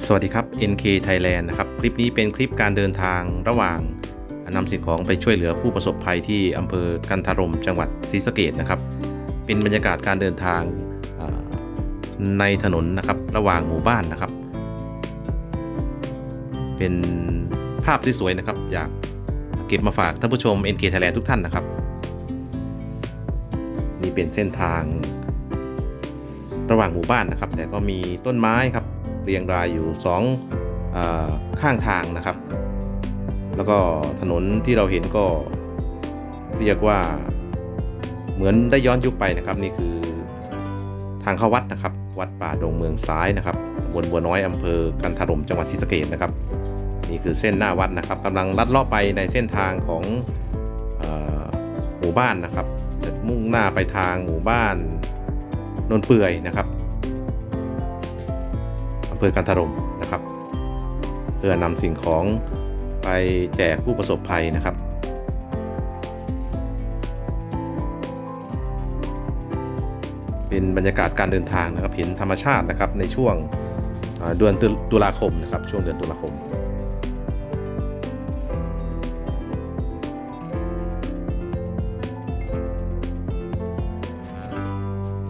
สวัสดีครับ NK Thailand นะครับ คลิปนี้เป็นคลิปการเดินทางระหว่างนำสิ่งของไปช่วยเหลือผู้ประสบภัยที่อำเภอกันทารมจังหวัดศรีสะเกดนะครับ เป็นบรรยากาศการเดินทางในถนนนะครับระหว่างหมู่บ้านนะครับ เป็นภาพที่สวยนะครับ อยากเก็บมาฝากท่านผู้ชม NK Thailand ทุกท่านนะครับ นี่เป็นเส้นทางระหว่างหมู่บ้านนะครับ แต่ก็มีต้นไม้ครับ เรียงรายอยู่สองข้างทางนะครับ แล้วก็ถนนที่เราเห็นก็เรียกว่าเหมือนได้ย้อนยุคไปนะครับ นี่คือทางเข้าวัดนะครับ วัดป่าดงเมืองซ้ายนะครับตำบลบัวน้อยอำเภอกันทรมจังหวัดศรีสะเกษนะครับ นี่คือเส้นหน้าวัดนะครับกำลังลัดเลาะไปในเส้นทางของอหมู่บ้านนะครับจะมุ่งหน้าไปทางหมู่บ้านนนเปื่อยนะครับ ภอกันทรมนะครับ เพื่อนำสิ่งของไปแจกผู้ประสบภัยนะครับเป็นบรรยากาศการเดินทางนะครับเห็นธรรมชาตินะครับในช่วงเดือนตุลาคมนะครับช่วงเดือนตุลาคม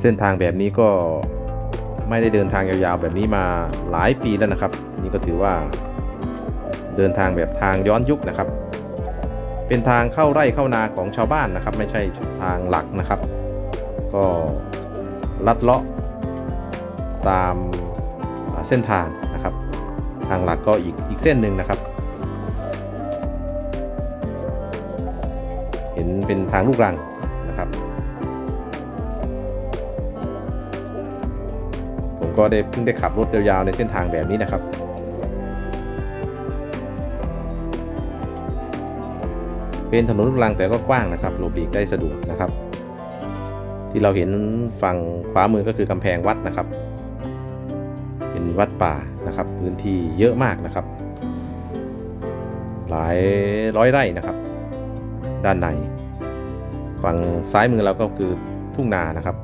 เส้นทางแบบนี้ก็ ไม่ได้เดินทางยาวๆแบบนี้มาหลายปีแล้วนะครับ นี่ก็ถือว่าเดินทางแบบทางย้อนยุคนะครับ เป็นทางเข้าไร่เข้านาของชาวบ้านนะครับ ไม่ใช่ทางหลักนะครับ ก็ลัดเลาะตามเส้นทางนะครับ ทางหลักก็อีกอีกเส้นหนึ่งนะครับ เห็นเป็นทางลูกรัง ก็ได้เพิ่งได้ขับรถยาวๆในเส้นทางแบบนี้นะครับเป็นถนนลูกรังแต่ก็กว้างนะครับหลบหลีกได้สะดวกนะครับ ที่เราเห็นฝั่งขวามือก็คือกำแพงวัดนะครับ เป็นวัดป่านะครับ พื้นที่เยอะมากนะครับ หลายร้อยไร่นะครับ ด้านใน ฝั่งซ้ายมือเราก็คือทุ่งนานะครับ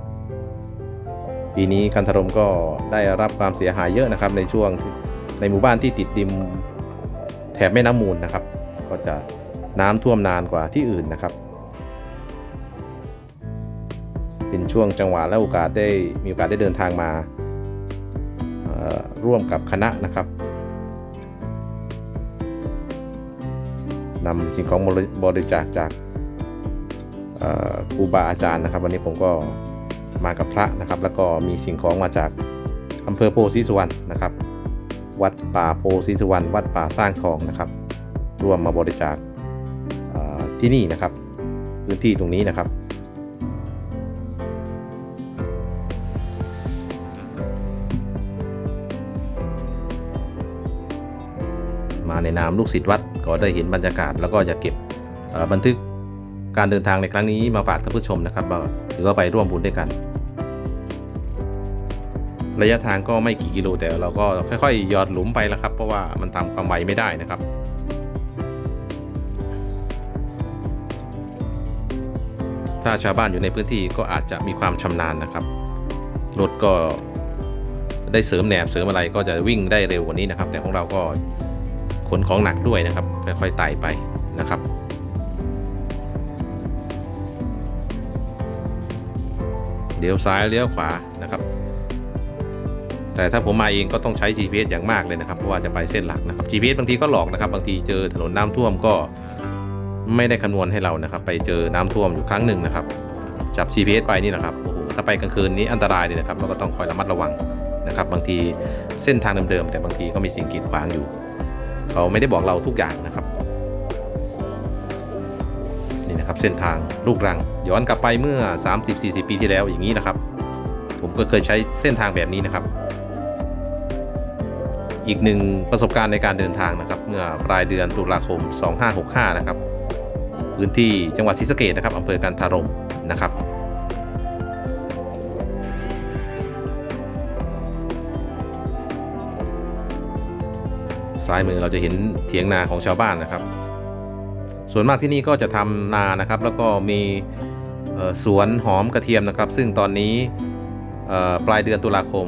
ปีนี้กันทรมก็ได้รับความเสียหายเยอะนะครับ ในช่วงในหมู่บ้านที่ติดดิมแถบแม่น้ำมูลนะครับ ก็จะน้ำท่วมนานกว่าที่อื่นนะครับ เป็นช่วงจังหวะและโอกาสได้มีโอกาสได้เดินทางมาร่วมกับคณะนะครับนำสิ่งของบริจาคจากครูบาอาจารย์นะครับ วันนี้ผมก็ มากับพระนะครับ แล้วก็มีสิ่งของมาจากอำเภอโพธิสุวรรณนะครับ วัดป่าโพธิสุวรรณวัดป่าสร้างทองนะครับ ร่วมมาบริจาคที่นี่นะครับ พื้นที่ตรงนี้นะครับมาในนามลูกศิษย์วัดก็ได้เห็นบรรยากาศ แล้วก็จะเก็บบันทึกการเดินทางในครั้งนี้มาฝากท่านผู้ชมนะครับว่าถือว่าไปร่วมบุญด้วยกัน ระยะทางก็ไม่กี่กิโลแต่เราก็ค่อยๆหยอดหลุมไปแล้วครับ เพราะว่ามันตามความไวไม่ได้นะครับถ้าชาวบ้านอยู่ในพื้นที่ก็อาจจะมีความชำนาญนะครับ รถก็ได้เสริมแหนบเสริมอะไรก็จะวิ่งได้เร็วกว่านี้นะครับ แต่ของเราก็ขนของหนักด้วยนะครับ ค่อยๆไต่ไปนะครับ เดี๋ยวซ้ายเลี้ยวขวานะครับ แต่ถ้าผมมาเองก็ต้องใช้ GPS อย่างมากเลยนะครับเพราะว่าจะไปเส้นหลักนะครับ GPS บางทีก็หลอกนะครับ บางทีเจอถนนน้ำท่วมก็ไม่ได้คำนวณให้เรานะครับ ไปเจอน้ำท่วมอยู่ครั้งหนึ่งนะครับ จับ GPS ไปนี่นะครับโอ้โหถ้าไปกลางคืนนี้อันตรายเลยนะครับเราก็ต้องคอยระมัดระวังนะครับ บางทีเส้นทางเดิมๆแต่บางทีก็มีสิ่งกีดขวางอยู่เขาไม่ได้บอกเราทุกอย่างนะครับนี่นะครับเส้นทางลูกรัง ย้อนกลับไปเมื่อ 30-40 ปีที่แล้วอย่างนี้นะครับ ผมก็เคยใช้เส้นทางแบบนี้นะครับ อีกหนึ่งประสบการณ์ในการเดินทางนะครับ เมื่อปลายเดือนตุลาคม 2565 นะครับ พื้นที่จังหวัดศรีสะเกษนะครับอำเภอกันทารมนะครับซ้ายมือเราจะเห็นเถียงนาของชาวบ้านนะครับ ส่วนมากที่นี่ก็จะทำนานะครับ แล้วก็มีสวนหอมกระเทียมนะครับ ซึ่งตอนนี้ปลายเดือนตุลาคม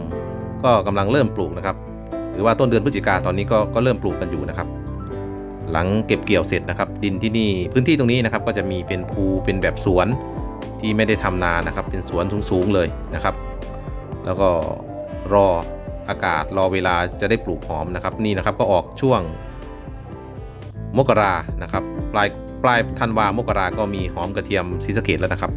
ก็กำลังเริ่มปลูกนะครับ รือว่าต้นเดือนพฤศจิกาตอนนี้ก็ก็เริ่มปลูกกันอยู่นะครับ หลังเก็บเกี่ยวเสร็จนะครับ ดินที่นี่พื้นที่ตรงนี้นะครับ ก็จะมีเป็นภูเป็นแบบสวนที่ไม่ได้ทำนานะครับ เป็นสวนสูงๆเลยนะครับ แล้วก็รออากาศรอเวลาจะได้ปลูกหอมนะครับ นี่นะครับก็ออกช่วงมกรานะครับ ปลายปลายธันวามกราก็มีหอมกระเทียมซีสเกตแล้วนะครับ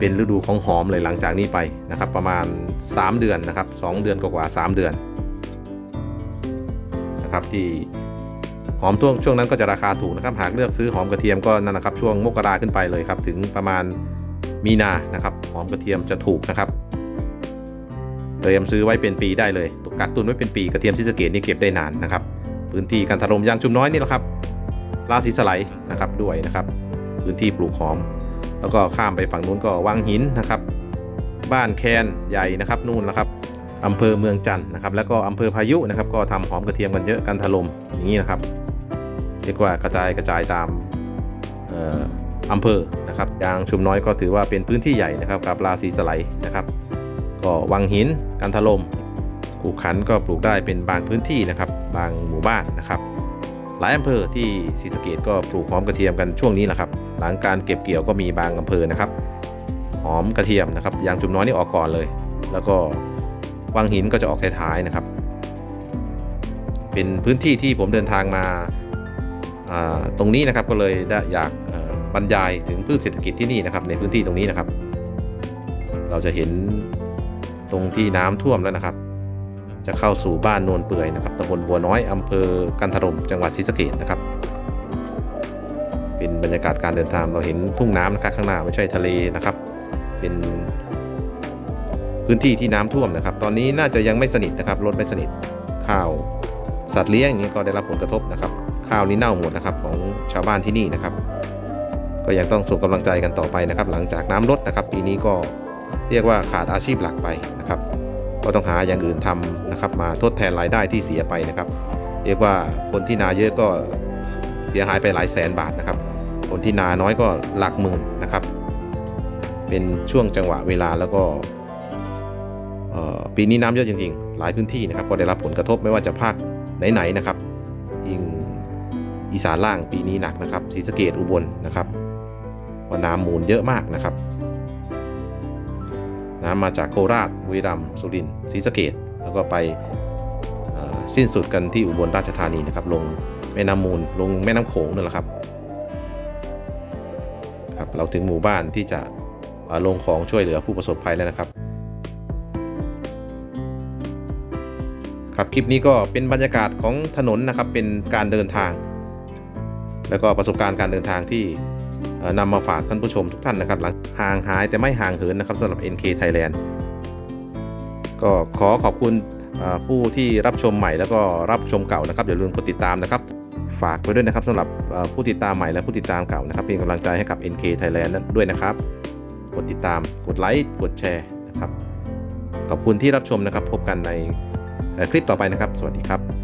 เป็นฤดูของหอมเลยหลังจากนี้ไปนะครับ ประมาณ 3 เดือนนะครับ 2 เดือนกว่าๆ3เดือนนะครับที่หอมช่วงช่วงนั้นก็จะราคาถูกนะครับ หากเลือกซื้อหอมกระเทียมก็นั่นนะครับช่วงมกราขึ้นไปเลยครับ ถึงประมาณมีนานะครับ หอมกระเทียมจะถูกนะครับเตรียมซื้อไว้เป็นปีได้เลยตกกักตุนไว้เป็นปีกระเทียมซีสเกตนี่เก็บได้นานนะครับ พื้นที่การถล่มยางชุมน้อยนี่แหละครับราศีสไลด์นะครับด้วยนะครับ พื้นที่ปลูกหอม แล้วก็ข้ามไปฝั่งนู้นก็วังหินนะครับ บ้านแคนใหญ่นะครับนู่นนะครับอำเภอเมืองจันทร์นะครับ แล้วก็อำเภอพายุนะครับ ก็ทำหอมกระเทียมกันเยอะกันถล่มอย่างนี้นะครับเรียกว่ากระจายกระจายตามอำเภอนะครับยางชุมน้อยก็ถือว่าเป็นพื้นที่ใหญ่นะครับกับราศีสไลนะครับ ก็วังหินกันถล่มกูขันก็ปลูกได้เป็นบางพื้นที่นะครับ บางหมู่บ้านนะครับ หลายอำเภอที่ศรีสะเกดก็ปลูกหอมกระเทียมกันช่วงนี้แหละครับ หลังการเก็บเกี่ยวก็มีบางอำเภอนะครับ หอมกระเทียมนะครับยางจุ่มน้อยนี่ออกก่อนเลย แล้วก็วังหินก็จะออกท้ายๆนะครับ เป็นพื้นที่ที่ผมเดินทางมาาตรงนี้นะครับก็เลยได้อยากบรรยายถึงพืชเศรษฐกิจที่นี่นะครับ ในพื้นที่ตรงนี้นะครับ เราจะเห็นตรงที่น้ำท่วมแล้วนะครับ จะเข้าสู่บ้านโนนเปื่อยนะครับตำบลบัวน้อยอำเภอกันทรมจังหวัดศรีสะเกษนะครับ เป็นบรรยากาศการเดินทางเราเห็นทุ่งน้ำนะครับข้างหน้าไม่ใช่ทะเลนะครับ เป็นพื้นที่ที่น้ำท่วมนะครับ ตอนนี้น่าจะยังไม่สนิทนะครับรถไม่สนิทข้าวสัตว์เลี้ยงอย่างนี้ก็ได้รับผลกระทบนะครับข้าวนี้เน่าหมดนะครับของชาวบ้านที่นี่นะครับ ก็ยังต้องส่งกำลังใจกันต่อไปนะครับ หลังจากน้ำลดนะครับ ปีนี้ก็เรียกว่าขาดอาชีพหลักไปนะครับ ก็ต้องหาอย่างอื่นทำนะครับ มาทดแทนรายได้ที่เสียไปนะครับ เรียกว่าคนที่นาเยอะก็เสียหายไปหลายแสนบาทนะครับ คนที่นาน้อยก็หลักหมื่นนะครับ เป็นช่วงจังหวะเวลาแล้วก็ปีนี้น้ำเยอะจริงๆ หลายพื้นที่นะครับก็ได้รับผลกระทบไม่ว่าจะภาคไหนๆนะครับยิ่งอีสานล่างปีนี้หนักนะครับศรีสะเกดอุบลนะครับเพราะน้ำมูลเยอะมากนะครับ น้ำมาจากโคราชบุรีรัมย์สุรินทร์ศรีสะเกดแล้วก็ไปสิ้นสุดกันที่อุบลราชธานีนะครับ ลงแม่น้ำมูลลงแม่น้ำโขงนั่นแหละครับ เราถึงหมู่บ้านที่จะลงของช่วยเหลือผู้ประสบภัยแล้วนะครับ ครับคลิปนี้ก็เป็นบรรยากาศของถนนนะครับเป็นการเดินทาง แล้วก็ประสบการณ์การเดินทางที่นำมาฝากท่านผู้ชมทุกท่านนะครับหลังห่างหายแต่ไม่ห่างเหินนะครับสำหรับ NK Thailand ก็ขอขอบคุณ ผู้ที่รับชมใหม่แล้วก็รับชมเก่านะครับอย่าลืมกดติดตามนะครับ ฝากไว้ด้วยนะครับสำหรับผู้ติดตามใหม่และผู้ติดตามเก่านะครับเป็นกำลังใจให้กับ NK Thailand ด้วยนะครับ กดติดตามกดไลค์กดแชร์นะครับขอบคุณที่รับชมนะครับ พบกันในคลิปต่อไปนะครับ สวัสดีครับ